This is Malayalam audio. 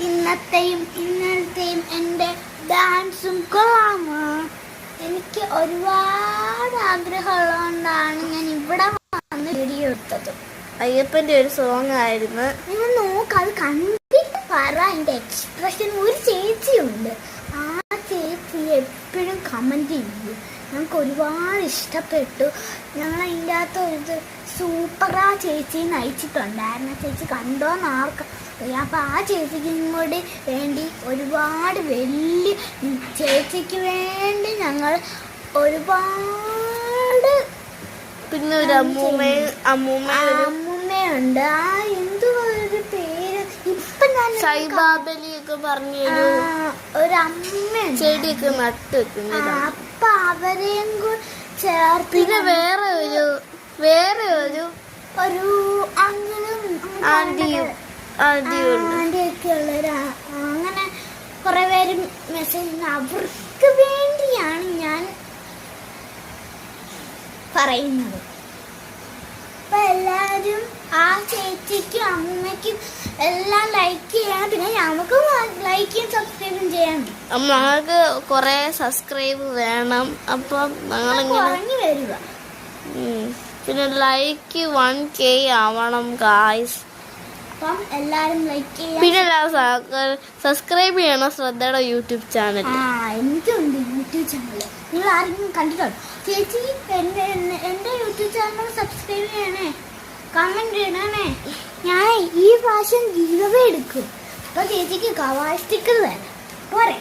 ഇന്നത്തെയും ഇന്നലത്തെയും എന്റെ ഡാൻസും കൊള്ളാമോ? എനിക്ക് ഒരുപാട് ആഗ്രഹമുള്ളതുകൊണ്ടാണ് ഞാൻ ഇവിടെ വന്ന് വീഡിയോ എടുത്തത്. അയ്യപ്പന്റെ ഒരു സോങ് ആയിരുന്നു. നിങ്ങൾ നോക്ക് അത് കണ്ടിട്ട് പറ. എന്റെ എക്സ്പ്രഷൻ ഒരു ചേച്ചിയുണ്ട്. ആ ചേച്ചി എപ്പോഴും കമന്റ് ചെയ്യും. ഞങ്ങൾക്ക് ഒരുപാട് ഇഷ്ടപ്പെട്ടു. ഞങ്ങൾ അതിന്റെ അകത്ത് ഒരു സൂപ്പറാ ചേച്ചി നയിച്ചിട്ടുണ്ടായിരുന്നു. ചേച്ചി കണ്ടോന്ന് ആർക്കും അറിയാം അപ്പം ആ ചേച്ചിക്കോട് കൂടി വേണ്ടി ഒരുപാട് വലിയ ചേച്ചിക്ക് വേണ്ടി ഞങ്ങൾ ഒരുപാട് പിന്നെ ഒരു അമ്മൂമ്മയും അമ്മൂമ്മ അമ്മൂമ്മയുണ്ട്. ആ എന്തോ ഒരു പേര്. ഇപ്പൊ ഞാൻ സൈബാബലി ഒക്കെ ഒരു അമ്മ ചെടിയൊക്കെ നട്ട് വെക്കുന്നത് അപ്പൊ അവരെയും കൂടി ചേർത്ത് പിന്നെ വേറെ ഒരു വേറെ ഒരു ഒരു അങ്ങനെ ആന്റിയും അങ്ങനെ കുറെ പേര് മെസ്സേജ് അവർക്ക് വേണ്ടിയാണ് ഞാൻ പറയുന്നത്. അപ്പൊ എല്ലാവരും ആ ചേച്ചിക്കും അമ്മയ്ക്കും എല്ലാം ലൈക്ക് ചെയ്യണം പിന്നെ നമുക്കും ലൈക്കും സബ്സ്ക്രൈബും ചെയ്യണം ഞങ്ങൾക്ക് കുറെ സബ്സ്ക്രൈബ് വേണം. അപ്പം ഞങ്ങളിങ്ങനെ വരിക. പിന്നെ ലൈക്ക് വൺ കെ ആവണം ഗായ്സ് അപ്പം എല്ലാരും ലൈക്ക് ചെയ്യാം പിന്നെ സബ്സ്ക്രൈബ് ചെയ്യണം. ശ്രദ്ധയുടെ യൂട്യൂബ് ചാനൽ ആ എനിക്കുണ്ട് യൂട്യൂബ് ചാനൽ നിങ്ങൾ ആരെങ്കിലും കണ്ടിട്ടുണ്ടോ? ചേച്ചി എന്റെ എന്നെ- എന്റെ യൂട്യൂബ് ചാനൽ സബ്സ്ക്രൈബ് ചെയ്യണേ. കമന്റ് ചെയ്യണേ ഞാൻ ഈ പ്രാവശ്യം ഗീവേ എടുക്കും. അപ്പൊ ചേച്ചിക്ക് കവാ സ്റ്റിക്കർ തരാം പോരെ.